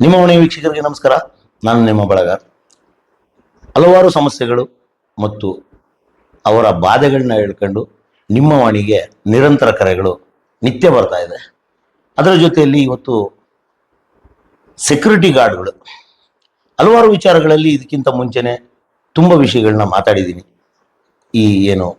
ನಿಮ್ಮ ಮನೆ ವೀಕ್ಷಕರಿಗೆ ನಮಸ್ಕಾರ. ನಾನು ನಿಮ್ಮ ಬಳಗ. ಹಲವಾರು ಸಮಸ್ಯೆಗಳು ಮತ್ತು ಅವರ ಬಾಧೆಗಳನ್ನ ಹೇಳ್ಕೊಂಡು ನಿಮ್ಮ ವಾಣಿಗೆ ನಿರಂತರ ಕರೆಗಳು ನಿತ್ಯ ಬರ್ತಾ ಇದೆ. ಅದರ ಜೊತೆಯಲ್ಲಿ ಇವತ್ತು ಸೆಕ್ಯೂರಿಟಿ ಗಾರ್ಡ್ಗಳು ಹಲವಾರು ವಿಚಾರಗಳಲ್ಲಿ ಇದಕ್ಕಿಂತ ಮುಂಚೆನೆ ತುಂಬ ವಿಷಯಗಳನ್ನ ಮಾತಾಡಿದ್ದೀನಿ. ಈ ಏನು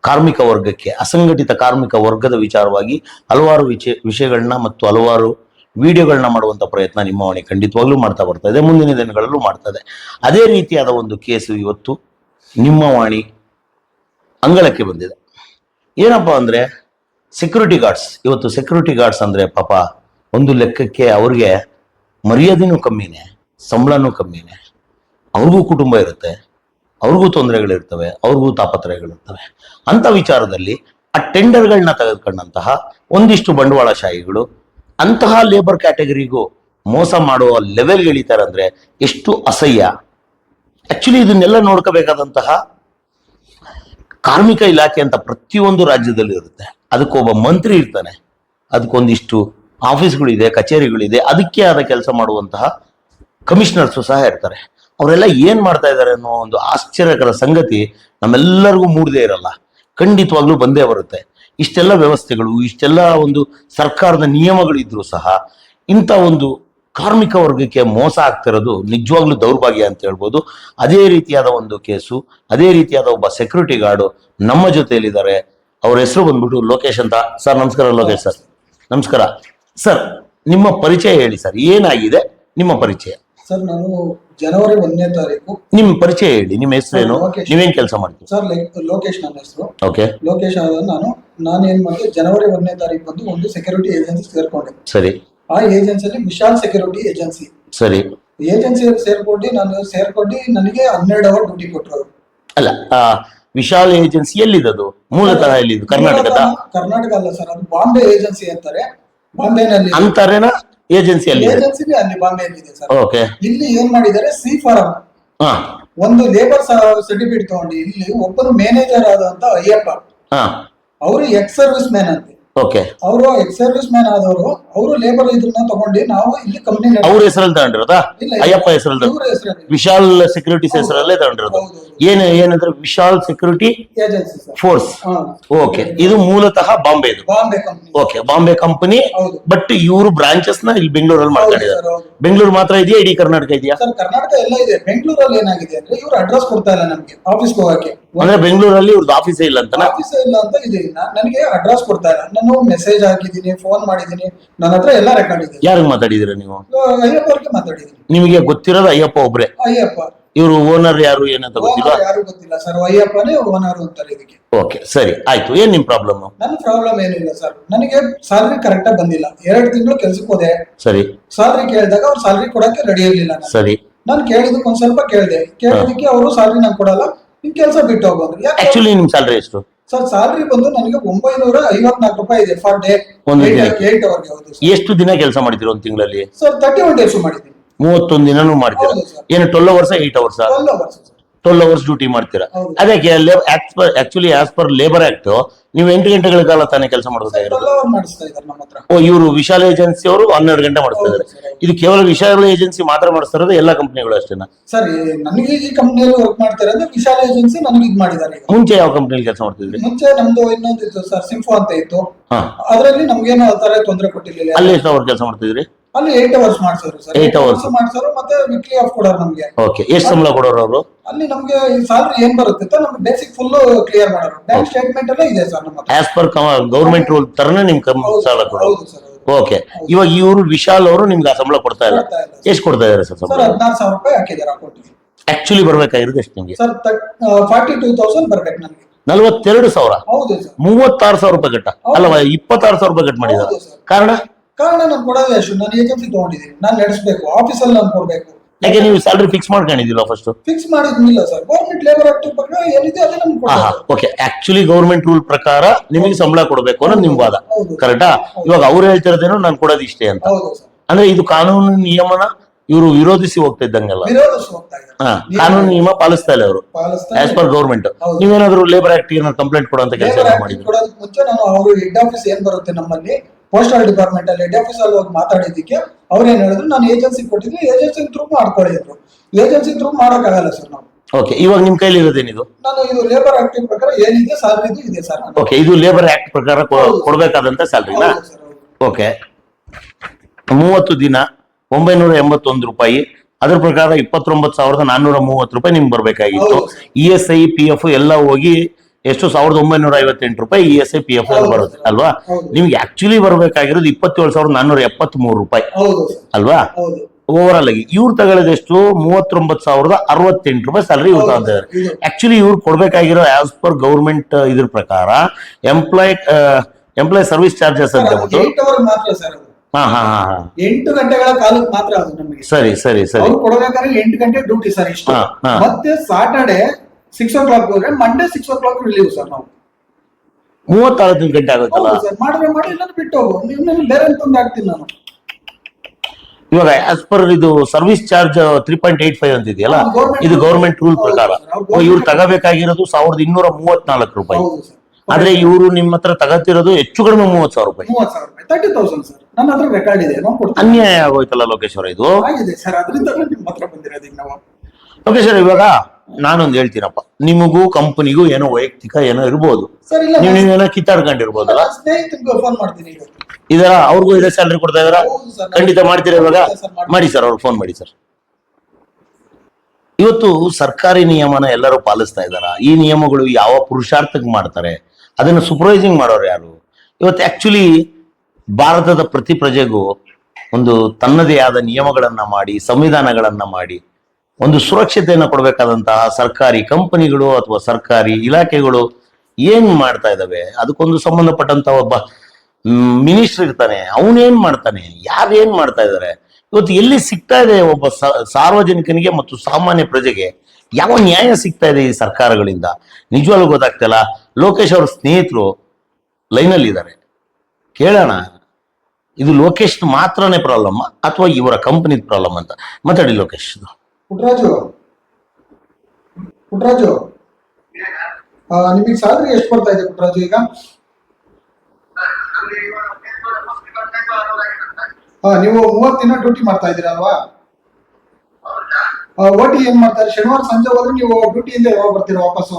ಕಾರ್ಮಿಕ ವರ್ಗಕ್ಕೆ, ಅಸಂಘಟಿತ ಕಾರ್ಮಿಕ ವರ್ಗದ ವಿಚಾರವಾಗಿ ಹಲವಾರು ವಿಷಯ ವಿಷಯಗಳನ್ನ ಮತ್ತು ಹಲವಾರು ವಿಡಿಯೋಗಳನ್ನ ಮಾಡುವಂತ ಪ್ರಯತ್ನ ನಿಮ್ಮ ಮನೆ ಖಂಡಿತವಾಗ್ಲೂ ಮಾಡ್ತಾ ಬರ್ತಾ ಇದೆ, ಮುಂದಿನ ದಿನಗಳಲ್ಲೂ ಮಾಡ್ತಾ ಇದೆ. ಅದೇ ರೀತಿಯಾದ ಒಂದು ಕೇಸು ಇವತ್ತು ನಿಮ್ಮ ವಾಣಿ ಅಂಗಳಕ್ಕೆ ಬಂದಿದೆ. ಏನಪ್ಪಾ ಅಂದ್ರೆ ಸೆಕ್ಯೂರಿಟಿ ಗಾರ್ಡ್ಸ್ ಇವತ್ತು ಸೆಕ್ಯೂರಿಟಿ ಗಾರ್ಡ್ಸ್ ಅಂದ್ರೆ ಪಾಪ ಒಂದು ಲೆಕ್ಕಕ್ಕೆ ಅವ್ರಿಗೆ ಮರ್ಯಾದೆನೂ ಕಮ್ಮಿನೇ, ಸಂಬಳನೂ ಕಮ್ಮಿನೇ. ಅವ್ರಿಗೂ ಕುಟುಂಬ ಇರುತ್ತೆ, ಅವ್ರಿಗೂ ತೊಂದರೆಗಳಿರ್ತವೆ, ಅವ್ರಿಗೂ ತಾಪತ್ರಯಗಳಿರ್ತವೆ. ಅಂತ ವಿಚಾರದಲ್ಲಿ ಆ ಟೆಂಡರ್ಗಳನ್ನ ತೆಗೆದುಕೊಂಡಂತಹ ಒಂದಿಷ್ಟು ಬಂಡವಾಳಶಾಹಿಗಳು ಅಂತಹ ಲೇಬರ್ ಕ್ಯಾಟಗರಿಗೂ ಮೋಸ ಮಾಡುವ ಲೆವೆಲ್ ಇಳಿತಾರೆ ಅಂದ್ರೆ ಎಷ್ಟು ಅಸಹ್ಯ. ಆಕ್ಚುಲಿ ಇದನ್ನೆಲ್ಲ ನೋಡ್ಕೋಬೇಕಾದಂತಹ ಕಾರ್ಮಿಕ ಇಲಾಖೆ ಅಂತ ಪ್ರತಿಯೊಂದು ರಾಜ್ಯದಲ್ಲಿ ಇರುತ್ತೆ. ಅದಕ್ಕೊಬ್ಬ ಮಂತ್ರಿ ಇರ್ತಾನೆ. ಅದಕ್ಕೊಂದಿಷ್ಟು ಆಫೀಸ್ಗಳಿದೆ ಕಚೇರಿಗಳಿದೆ, ಅದಕ್ಕೆ ಆದ ಕೆಲಸ ಮಾಡುವಂತಹ ಕಮಿಷನರ್ಸು ಸಹ ಇರ್ತಾರೆ. ಅವರೆಲ್ಲ ಏನ್ ಮಾಡ್ತಾ ಇದ್ದಾರೆ ಅನ್ನೋ ಒಂದು ಆಶ್ಚರ್ಯಕರ ಸಂಗತಿ ನಮ್ಮೆಲ್ಲರಿಗೂ ಮೂಡದೇ ಇರಲ್ಲ. ಖಂಡಿತವಾಗ್ಲೂ ಬಂದೇ ಬರುತ್ತೆ. ಇಷ್ಟೆಲ್ಲ ವ್ಯವಸ್ಥೆಗಳು, ಇಷ್ಟೆಲ್ಲ ಒಂದು ಸರ್ಕಾರದ ನಿಯಮಗಳು ಇದ್ರೂ ಸಹ ಇಂಥ ಒಂದು ಕಾರ್ಮಿಕ ವರ್ಗಕ್ಕೆ ಮೋಸ ಆಗ್ತಿರೋದು ನಿಜವಾಗ್ಲೂ ದೌರ್ಭಾಗ್ಯ ಅಂತ ಹೇಳ್ಬೋದು. ಅದೇ ರೀತಿಯಾದ ಒಂದು ಕೇಸು, ಅದೇ ರೀತಿಯಾದ ಒಬ್ಬ ಸೆಕ್ಯೂರಿಟಿ ಗಾರ್ಡು ನಮ್ಮ ಜೊತೆಯಲ್ಲಿದ್ದಾರೆ. ಅವ್ರ ಹೆಸರು ಬಂದ್ಬಿಟ್ಟು ಲೋಕೇಶ್ ಅಂತ. ಸರ್, ನಮಸ್ಕಾರ ಲೋಕೇಶ್ ಸರ್. ನಮಸ್ಕಾರ. ಸರ್, ನಿಮ್ಮ ಪರಿಚಯ ಹೇಳಿ ಸರ್. ಏನಾಗಿದೆ? ನಿಮ್ಮ ಪರಿಚಯ. ಸರ್ ನಾನು ಜನವರಿ ಒಂದನೇ ತಾರೀಕು. ನಿಮ್ ಪರಿಚಯ ಹೇಳಿ ನಿಮ್ಮ ಹೆಸರೇನು ಲೋಕೇಶ್. ನೀವೇನ್ ಕೆಲಸ ಮಾಡ್ತೀವಿ ಸರ್ ಲೈಕ್ ಲೋಕೇಶ್ ನನ್ನ ಹೆಸರು. ಓಕೆ. ಲೋಕೇಶ್ ಆದ ನಾನು ನಾನು ಏನ್ ಮಾಡಿದೆ ಜನವರಿ ಒಂದನೇ ತಾರೀಕು ಬಂದು ಒಂದು ಸೆಕ್ಯೂರಿಟಿ ಏಜೆನ್ಸಿ ಸೇರ್ಕೊಂಡೆ. ಸರಿ. ಆ ಏಜೆನ್ಸಿಯಲ್ಲಿ ವಿಶಾಲ್ ಸೆಕ್ಯೂರಿಟಿ ಏಜೆನ್ಸಿ ಸರಿ. ಏಜೆನ್ಸಿ ಸೇರ್ಕೊಂಡು ನಾನು ಸೇರ್ಕೊಂಡು ನನಗೆ ಹನ್ನೆರಡು ಅವರ್ ಡ್ಯೂಟಿ ಕೊಟ್ಟರು ಅಲ್ಲ ಆ, ವಿಶಾಲ್ ಏಜೆನ್ಸಿ ಎಲ್ಲಿದದು? ಮೂಲತಃ ಎಲ್ಲಿದ್ದು? ಕರ್ನಾಟಕದ? ಕರ್ನಾಟಕ ಅಲ್ಲ ಸರ್ ಅದು ಬಾಂಬೆ ಏಜೆನ್ಸಿ ಅಂತಾರೆ. ಬಾಂಬೆನಲ್ಲಿ. ಅಂತಾರೇನ? ಏಜೆನ್ಸಿ ಅಲ್ಲಿ ಏಜೆನ್ಸಿ ಅಲ್ಲಿ ಬಾಂಬೆಯಲ್ಲಿ ಇದೆ ಸರ್. ಓಕೆ ಇಲ್ಲಿ ಏನ್ ಮಾಡಿದ್ದಾರೆ? ಸಿ ಫಾರಂ ಹಾ. ಒಂದು ಲೇಬರ್ ಸರ್ಟಿಫಿಕೇಟ್ ತಗೊಂಡು ಇಲ್ಲಿ ಒಬ್ಬರು ಮ್ಯಾನೇಜರ್ ಆದಂತ ಅಯ್ಯಪ್ಪ. ಹಾ. ಅವರು ಎಕ್ಸ್ ಸರ್ವಿಸ್ ಮ್ಯಾನ್ ಅಂತೆ. ಓಕೆ ಅವರು ಎಕ್ಸ್ ಸರ್ವಿಸ್ ಮ್ಯಾನ್ ಆದವರು ಅವರು ಲೇಬರ್ ಇದನ್ನ ತಗೊಂಡು ನಾವು ಇಲ್ಲಿ ಕಂಪನಿ ಅವ್ರ ಹೆಸರಲ್ಲಿ ತಗೊಂಡಿರೋದಾ? ಅಯ್ಯಪ್ಪ ಹೆಸರಲ್ಲಿ. ವಿಶಾಲ್ ಸೆಕ್ಯೂರಿಟೀಸ್ ಹೆಸರಲ್ಲೇ ತಗೊಂಡಿರೋದು. ಏನು ಏನಂದ್ರೆ ವಿಶಾಲ್ ಸೆಕ್ಯೂರಿಟಿ ಫೋರ್ಸ್ ಓಕೆ ಇದು ಮೂಲತಃ ಬಾಂಬೆ ಇದು ಓಕೆ ಬಾಂಬೆ ಕಂಪನಿ ಬಟ್ ಇವರು ಬ್ರಾಂಚಸ್ನ ಇಲ್ಲಿ ಬೆಂಗಳೂರಲ್ಲಿ ಹೌದು ಬೆಂಗಳೂರು ಮಾತ್ರ ಇದೆಯಾ ಇಡೀ ಕರ್ನಾಟಕ ಇದೆಯಾ? ಕರ್ನಾಟಕ ಎಲ್ಲ ಇದೆ. ಬೆಂಗಳೂರಲ್ಲಿ ಏನಾಗಿದೆ ಅಂದ್ರೆ ಇವ್ರು ಅಡ್ರೆಸ್ ಕೊಡ್ತಾ ಇಲ್ಲ ನಮ್ಗೆ ಆಫೀಸ್ ಹೋಗಕ್ಕೆ. ಅಂದ್ರೆ ಬೆಂಗಳೂರಲ್ಲಿ ಇವ್ರದ್ದು ಆಫೀಸೇ ಇಲ್ಲ ಅಂತ ಆಫೀಸೇ ಇಲ್ಲ ಅಂತ ಇದೆ. ನನಗೆ ಅಡ್ರೆಸ್ ಕೊಡ್ತಾ ಇಲ್ಲ. ನಾನು ಮೆಸೇಜ್ ಹಾಕಿದ್ದೀನಿ ಫೋನ್ ಮಾಡಿದ್ದೀನಿ. ನನ್ನ ಹತ್ರ ಎಲ್ಲ ರೆಕಾರ್ಡ್ ಇದೆ. ಯಾರಿಗೆ ಮಾತಾಡಿದಿರ ನೀವು? ಅಯ್ಯಪ್ಪ ಅವ್ರಿಗೆ ಮಾತಾಡಿದ್ದೀನಿ. ನಿಮಗೆ ಗೊತ್ತಿರೋದು ಅಯ್ಯಪ್ಪ ಒಬ್ರೆ. ಅಯ್ಯಪ್ಪ. ಇವರು ಓನರ್ ಯಾರು ಏನಂತ ಗೊತ್ತಿಲ್ಲ ಓನರ್ ಯಾರು ಗೊತ್ತಿಲ್ಲ ಸರ್ ಅಯ್ಯಪ್ಪನೇ ಓನರ್ ಅಂತಾರೆ ಇದಕ್ಕೆ. ಓಕೆ ಸರಿ ಆಯ್ತು. ಏನ್ ನಿಮ್ ಪ್ರಾಬ್ಲಮ್ ನನ್ನ ಪ್ರಾಬ್ಲಮ್ ಏನಿಲ್ಲ ಸರ್ ನನಗೆ ಸ್ಯಾಲ್ರಿ ಕರೆಕ್ಟ್ ಆಗಿ ಬಂದಿಲ್ಲ. ಎರಡು ತಿಂಗಳು ಕೆಲ್ಸಕ್ಕೆ ಹೋದೆ. ಸರಿ. ಸ್ಯಾಲ್ರಿ ಕೇಳಿದಾಗ ಅವ್ರು ಸ್ಯಾಲ್ರಿ ಕೊಡಕ್ಕೆ ರೆಡಿ ಇರ್ಲಿಲ್ಲ ನಾನು ಸರಿ. ನಾನು ಕೇಳಿದಕ್ಕೆ ಒಂದ್ ಸ್ವಲ್ಪ ಕೇಳಿದೆ. ಕೇಳಿದಕ್ಕೆ ಅವರು ಸ್ಯಾಲ್ರಿ ನಂಗೆ ಕೊಡಲ್ಲ. ನಿಮ್ ಕೆಲಸ ಬಿಟ್ಟು ಹೋಗ್ಬೋದು ಯಾಕೆ ಆಕ್ಚುಲಿ ನಿಮ್ ಸ್ಯಾಲ್ರಿ ಎಷ್ಟು? ಸರ್ ಸ್ಯಾಲ್ರಿ ಬಂದು ನನಗೆ ಒಂಬೈನೂರ ಐವತ್ನಾಲ್ಕು ರೂಪಾಯಿ ಇದೆ ಫಾರ್ ಡೇ ಒಂದು ದಿನಕ್ಕೆ? ಏಟ್ ಅವರ್ಗೆ ಹೌದು ಸರ್. ಎಷ್ಟು ದಿನ ಕೆಲಸ ಮಾಡಿದ್ರು ಒಂದು ತಿಂಗಳಲ್ಲಿ? ಸರ್ ತರ್ಟಿ ಒನ್ ಡೇಸ್ ಮಾಡಿದ್ದೀನಿ. ಮೂವತ್ತೊಂದು ದಿನನೂ ಮಾಡ್ತೀರಾ? ಹೌದು ಸರ್. ಏನು twelve hours eight hours twelve hours twelve hours duty ಮಾಡ್ತೀರಾ. ಅದಕ್ಕೆ actually as per labour act ನೀವು ಎಂಟು ಗಂಟೆಗಳ ಕಾಲ ತಾನೇ ಕೆಲಸ ಮಾಡಬೇಕಾಗಿರೋದು ಓ ಇವರು ವಿಶಾಲ ಏಜೆನ್ಸಿ ಅವರು ಹನ್ನೆರಡು ಗಂಟೆ ಮಾಡಿಸ್ತಾ ಇದ್ದಾರೆ. ಇದು ಕೇವಲ ವಿಶಾಲ ಏಜೆನ್ಸಿ ಮಾತ್ರ ಮಾಡಿಸ್ತಾ ಇರೋದು ಎಲ್ಲ ಕಂಪನಿಗಳು ಅಷ್ಟೇನಾ? ಸರ್ ನನಗೆ ಈ ಕಂಪ್ನಿಯಲ್ಲಿ ವರ್ಕ್ ಅಂದ್ರೆ ವಿಶಾಲ್ ಏಜೆನ್ಸಿ ನನಗೆ ಇದು ಮಾಡಿದ್ದಾರೆ ಮುಂಚೆ ಯಾವ ಕಂಪನಿಯಲ್ಲಿ ಕೆಲಸ ಮಾಡ್ತಿದ್ರಿ? ಮುಂಚೆ ನಮ್ದು ಇನ್ನೊಂದು ಇತ್ತು ಸರ್ ಸಿಂಫೋ ಅಂತ ಇತ್ತು. ಅದರಲ್ಲಿ ನಮ್ಗೇನು ಆ ತರ ತೊಂದರೆ ಕೊಟ್ಟಿರ್ಲಿಲ್ಲ. ಅಲ್ಲಿ ಎಷ್ಟು ಅವರ್ ಕೆಲಸ ಮಾಡ್ತಿದ್ರಿ? ಅಲ್ಲಿ ಏಟ್ ಅವರ್ಸ್ ಮಾಡ್ಸೋರು ಸರ್. Eight hours. ಮಾಡ್ಸೋರು ಮತ್ತೆ ವೀಕ್ಲಿ ಆಫ್ ಕೊಡೋರು ನಮ್ಗೆ. ಓಕೆ ಎಷ್ಟು ಸಂಬಳ ಕೊಡೋರು ಅವರು? ಅಲ್ಲಿ ನಮ್ಗೆ ಸ್ಯಾಲ್ರಿ ಏನ್ ಬರುತ್ತೆ ನಮ್ಗೆ ಬೇಸಿಕ್ ಫುಲ್ ಕ್ಲಿಯರ್ ಮಾಡೋರು. ಬ್ಯಾಂಕ್ ಸ್ಟೇಟ್ಮೆಂಟ್ ಎಲ್ಲ ಇದೆ ಸರ್ ನಮ್ಮ ಹತ್ರ ಆಸ್ ಪರ್ ಗೌರ್ಮೆಂಟ್ ರೂಲ್ ತರನೇ ನಿಮ್ ಹೌದು ಸಾಲ ಕೊಡೋರು. ಹೌದು ಸರ್ ಹೌದು. ಓಕೆ ಇವಾಗ ಇವರು ವಿಶಾಲ್ ಅವರು ನಿಮ್ಗೆ ಆ ಸಂಬಳ ಕೊಡ್ತಾ ಇಲ್ಲ ಕೊಡ್ತಾ ಇಲ್ಲ ಸರ್. ಎಷ್ಟು ಕೊಡ್ತಾ ಇದಾರೆ ಸರ್ ಸರ್ ಸಂಬಳ? ಹದಿನಾರು ಸಾವಿರ ರೂಪಾಯಿ ಹಾಕಿದ್ದಾರೆ ಅಕೌಂಟ್ಗೆ ಆಕ್ಚುಲಿ ಬರ್ಬೇಕಾಗಿರೋದು ಎಷ್ಟು ನಿಮ್ಗೆ? ಸರ್ ಫಾರ್ಟಿ ಟೂ ತೌಸಂಡ್ ಬರ್ಬೇಕು ನಲ್ವತ್ತೆರಡು ಸಾವಿರ? ಹೌದು ಸರ್. ಮೂವತ್ತಾರು ಸಾವಿರ ರೂಪಾಯಿ ಕಟ್ಟ ಅಲ್ವಾ ಇಪ್ಪತ್ತಾರು ಸಾವಿರ ರೂಪಾಯಿ ಕಟ್ ಮಾಡಿದಾರೆ ಹೌದು ಸರ್. ಕಾರಣ? ಕಾರಣ ನಾನು ಕೊಡೋದು ಎಷ್ಟು ನಾನು ಏಜೆನ್ಸಿ ತಗೊಂಡಿದ್ದೀನಿ. ನಾನು ನಡೆಸಬೇಕು. ಆಫೀಸಲ್ಲಿ ನಾನು ಕೊಡಬೇಕು. ಯಾಕೆ ನೀವು ಸ್ಯಾಲ್ರಿ ಫಿಕ್ಸ್ ಮಾಡ್ಕೊಂಡಿದ್ದಿಲ್ಲ ಫಸ್ಟ್ ಫಿಕ್ಸ್ ಮಾಡಿದ್ನಿಲ್ಲ ಸರ್ ಗೌರ್ಮೆಂಟ್ ಲೇಬರ್ ಆಕ್ಟ್ ಪ್ರಕಾರ ಏನಿದೆ ಅದೇ ನಮ್ಗೆ ಓಕೆ ಆಕ್ಚುಲಿ ಗೌರ್ಮೆಂಟ್ ರೂಲ್ ಪ್ರಕಾರ ನಿಮಗೆ ಸಂಬಳ ಕೊಡಬೇಕು ಅನ್ನೋದು ನಿಮ್ ವಾದ. ಹೌದು ಕರೆಕ್ಟಾ ಇವಾಗ ಅವ್ರು ಹೇಳ್ತಿರೋದೇನೋ ನಾನು ಕೊಡೋದು ಇಷ್ಟೇ ಅಂತ. ಹೌದು ಸರ್ ಅಂದ್ರೆ ಇದು ಕಾನೂನು ನಿಯಮನ ಇವರು ವಿರೋಧಿಸಿ ಹೋಗ್ತಾ ಇದ್ದಂಗೆಲ್ಲ. ವಿರೋಧಿಸಿ ಹೋಗ್ತಾ ಹಾ ಕಾನೂನು ನಿಯಮ ಪಾಲಿಸ್ತಾ ಇಲ್ಲ ಅವರು ಆಸ್ ಪರ್ ಗೌರ್ಮೆಂಟ್ ಹೌದು. ನೀವೇನಾದ್ರೂ ಲೇಬರ್ ಆಕ್ಟ್ ಏನಾದ್ರು ಕಂಪ್ಲೇಂಟ್ ಕೊಡುವಂತ ಕೆಲಸ ಲೇಬರ್ ಆಕ್ಟ್ ಮಾಡಿದ್ರು ಕೊಡೋದಕ್ಕೆ ಮುಂಚೆ ನಾನು ಅವರು ಹೆಡ್ ಆಫೀಸ್ ಏನ್ ಬರುತ್ತೆ ನಮ್ಮಲ್ಲಿ? ಪೋಸ್ಟಲ್ ಡಿಪಾರ್ಟ್ಮೆಂಟ್ ಅಲ್ಲಿ ಹೆಡ್ ಆಫೀಸ್ ಅಲ್ಲಿ ಹೋಗಿ ಮಾತಾಡಿದ್ದಕ್ಕೆ ಅವ್ರು ಏನ್ ಹೇಳಿದ್ರು ನಾನು ಏಜೆನ್ಸಿ ಕೊಟ್ಟಿದ್ವಿ ಏಜೆನ್ಸಿ ಥ್ರೂ ಮಾಡ್ಕೊಳ್ಳಿದ್ರು ಏಜೆನ್ಸಿ ಥ್ರೂ ಮಾಡೋಕ್ಕಾಗಲ್ಲ ಸರ್ ನಾವು. ಓಕೆ ಇವಾಗ ನಿಮ್ ಕೈಲಿ ಇರೋದೇನಿದು ನಾನು ಇದು ಲೇಬರ್ ಆಕ್ಟ್ ಪ್ರಕಾರ ಏನಿದೆ ಸ್ಯಾಲರಿದು ಇದೆ ಸರ್ ಓಕೆ ಇದು ಲೇಬರ್ ಆಕ್ಟ್ ಪ್ರಕಾರ ಕೊಡಬೇಕಾದಂತ. ಕೊಡ್ಬೇಕಾದಂತ ಸ್ಯಾಲ್ರಿನಾ ಹೌದು ಸರ್ ಓಕೆ ಮೂವತ್ತು ದಿನ ಒಂಬೈನೂರ ಎಂಬತ್ತೊಂದು ರೂಪಾಯಿ. ಅದ್ರ ಪ್ರಕಾರ ಇಪ್ಪತ್ತೊಂಬತ್ತು ಸಾವಿರದ ನಾನ್ನೂರ ಮೂವತ್ತು ರೂಪಾಯಿ ನಿಮ್ಗೆ ಬರ್ಬೇಕಾಗಿತ್ತು. ಹೌದು. E S I P F ಎಲ್ಲ ಹೋಗಿ ಎಷ್ಟು? ಸಾವಿರದ ಒಂಬೈನೂರ ಐವತ್ತೆಂಟು ರೂಪಾಯಿ E S I P F ಬರುತ್ತೆ ಅಲ್ವಾ. ನಿಮ್ಗೆ ಆಕ್ಚುಲಿ ಬರಬೇಕಾಗಿರೋದು ಇಪ್ಪತ್ತೇಳು ಸಾವಿರದ ನಾನ್ನೂರ ಎಪ್ಪತ್ತ್ ಮೂರು ರೂಪಾಯಿ ಅಲ್ವಾ? ಓವರ್ ಆಲ್ ಆಗಿ ಇವ್ರು ತಗೊಳ್ಳೋದೆಷ್ಟು ಮೂವತ್ತೊಂಬತ್ತು ಸಾವಿರದ ಅರವತ್ತೆಂಟು ರೂಪಾಯಿ ಸ್ಯಾಲ್ರಿ ಇವ್ರು ತಗೊಂಡಿದ್ದಾರೆ ಆಕ್ಚುಲಿ ಇವ್ರು ಕೊಡ್ಬೇಕಾಗಿರೋ ಆಸ್ ಪರ್ ಗೌರ್ಮೆಂಟ್ ಇದ್ರ ಪ್ರಕಾರ ಎಂಪ್ಲಾಯ್ ಎಂಪ್ಲಾಯ್ ಸರ್ವಿಸ್ ಚಾರ್ಜಸ್ ಅಂತ ಹೇಳ್ಬಿಟ್ಟು ಹಾ ಹಾ ಹಾ ಹಾ. ಎಂಟು ಗಂಟೆಗಳ ಕಾಲಕ್ಕೆ ಮಾತ್ರ ಅದು ನಮಗೆ. ಸರಿ ಸರಿ ಸರಿ. ಕೊಡಬೇಕಾದ್ರೆ ಎಂಟು ಗಂಟೆ ಡ್ಯೂಟಿ ಸರ್ ಇಷ್ಟು. ಮತ್ತೆ ಸಾಟರ್ಡೆ ಸಿಕ್ಸ್ ಓ ಕ್ಲಾಕ್ ಹೋದ್ರೆ Monday six o'clock relieve sir ನಾವು. ಮೂವತ್ತಾರು ಗಂಟೆ ಆಗುತ್ತಲ್ಲ? ಹೌದು ಸರ್ ಮಾಡಿದ್ರೆ ಮಾಡಿ ಇಲ್ಲ ಬಿಟ್ಟು ಹೋಗು. ನೀವು ಬೇರೆ ತಂದು ಹಾಕ್ತೀನಿ ನಾನು. ಇವಾಗ ಆಸ್ ಪರ್ ಇದು service charge three point eight five ಅಂತ ಇದೆಯಲ್ಲ government ಇದು. ಗೌರ್ಮೆಂಟ್ ರೂಲ್ ಪ್ರಕಾರ. ಓ, ಇವ್ರು ತಗೋಬೇಕಾಗಿರೋದು ಸಾವಿರದ ಇನ್ನೂರ ಮೂವತ್ನಾಲ್ಕು ರೂಪಾಯಿ. ಹೌದು ಸರ್ ಆದ್ರೆ ಇವರು ನಿಮ್ಮ ಹತ್ರ ತಗತಿರೋದು ಹೆಚ್ಚು ಕಡಿಮೆ ಮೂವತ್ ಸಾವಿರ ರೂಪಾಯಿ. ಮೂವತ್ತು ಸಾವಿರ ರೂಪಾಯಿ. ತರ್ಟಿ ತೌಸಂಡ್ ಸರ್ ನನ್ನ ಹತ್ರ ರೆಕಾರ್ಡ್ ಇದೆ ನಾವು ಕೊಡ್ತೀವಿ. ಅನ್ಯಾಯ ಆಗೋಯ್ತಲ್ಲ ಲೋಕೇಶ್ವರ ಇದು? ಆಗಿದೆ ಸರ್ ಅದರಿಂದ ನಿಮ್ಮ ಹತ್ರ ಬಂದಿರೋದು ಈಗ ನಾವು. ಲೋಕೇಶ್ವರ ಇವಾಗ ನಾನೊಂದು ಹೇಳ್ತೀನಪ್ಪ. ನಿಮಗೂ ಕಂಪನಿಗೂ ಏನೋ ವೈಯಕ್ತಿಕ ಏನೋ ಇರ್ಬೋದು. ಸರ್ ಇಲ್ಲ ನೀವು ನೀವೇನೋ ಕಿತ್ತಾಡ್ಕೊಂಡಿರ್ಬೋದಲ್ಲ? ಫೋನ್ ಮಾಡ್ತೀನಿ ಇದರ ಅವ್ರಿಗೂ ಇದೇ ಸ್ಯಾಲ್ರಿ ಕೊಡ್ತಾ ಇದಾರ? ಹೌದು ಸರ್. ಖಂಡಿತ ಮಾಡ್ತೀರಾ ಇವಾಗ? ಸರ್, ಮಾಡ್ತೀನಿ. ಮಾಡಿ ಸರ್ ಅವ್ರು ಫೋನ್ ಮಾಡಿ ಸರ್. ಇವತ್ತು ಸರ್ಕಾರಿ ನಿಯಮನ ಎಲ್ಲರೂ ಪಾಲಿಸ್ತಾ ಇದಾರ? ಈ ನಿಯಮಗಳು ಯಾವ ಪುರುಷಾರ್ಥಕ್ಕೆ ಮಾಡ್ತಾರೆ? ಅದನ್ನು ಸೂಪರ್ವೈಸಿಂಗ್ ಮಾಡೋರು ಯಾರು? ಇವತ್ತು ಆಕ್ಚುಲಿ ಭಾರತದ ಪ್ರತಿ ಪ್ರಜೆಗೂ ಒಂದು ತನ್ನದೇ ಆದ ನಿಯಮಗಳನ್ನ ಮಾಡಿ ಸಂವಿಧಾನಗಳನ್ನ ಮಾಡಿ ಒಂದು ಸುರಕ್ಷತೆಯನ್ನು ಕೊಡಬೇಕಾದಂತಹ ಸರ್ಕಾರಿ ಕಂಪನಿಗಳು ಅಥವಾ ಸರ್ಕಾರಿ ಇಲಾಖೆಗಳು ಏನು ಮಾಡ್ತಾ ಇದ್ದಾವೆ? ಅದಕ್ಕೊಂದು ಸಂಬಂಧಪಟ್ಟಂತ ಒಬ್ಬ ಮಿನಿಸ್ಟರ್ ಇರ್ತಾನೆ. ಅವನೇನ್ ಮಾಡ್ತಾನೆ? ಯಾರೇನ್ ಮಾಡ್ತಾ ಇದ್ದಾರೆ ಇವತ್ತು ಎಲ್ಲಿ ಸಿಗ್ತಾ ಇದೆ ಒಬ್ಬ ಸಾರ್ವಜನಿಕನಿಗೆ ಮತ್ತು ಸಾಮಾನ್ಯ ಪ್ರಜೆಗೆ? ಯಾವ ನ್ಯಾಯ ಸಿಗ್ತಾ ಇದೆ ಈ ಸರ್ಕಾರಗಳಿಂದ? ನಿಜವಾಗ್ಲೂ ಗೊತ್ತಾಗ್ತಿಲ್ಲ. ಲೋಕೇಶ್ ಅವ್ರ ಸ್ನೇಹಿತರು ಲೈನಲ್ಲಿ ಇದ್ದಾರೆ ಕೇಳೋಣ. ಇದು ಲೋಕೇಶ್ ಮಾತ್ರನೇ ಪ್ರಾಬ್ಲಮ್ ಅಥವಾ ಇವರ ಕಂಪನಿದ ಪ್ರಾಬ್ಲಮ್ ಅಂತ. ಮಾತಾಡಿ ಲೋಕೇಶ್. ಪುಟ್ರಾಜು? ಪುಟ್ರಾಜು? ನಿಮಗೆ ಸ್ಯಾಲ್ರಿ ಎಷ್ಟು ಬರ್ತಾ ಇದೆ ಪುಟ್ರಾಜು ಈಗ? ನೀವು ಮೂವತ್ತು ದಿನ ಡ್ಯೂಟಿ ಮಾಡ್ತಾ ಇದ್ದೀರಾ ಅಲ್ವಾ? ಓಟಿ ಏನ್ ಮಾಡ್ತಾರೆ? ಶನಿವಾರ ಸಂಜೆ ಹೋದ್ರೆ ನೀವು ಡ್ಯೂಟಿಯಿಂದ ಯಾವಾಗ ಬರ್ತೀರಾ ವಾಪಸ್ಸು?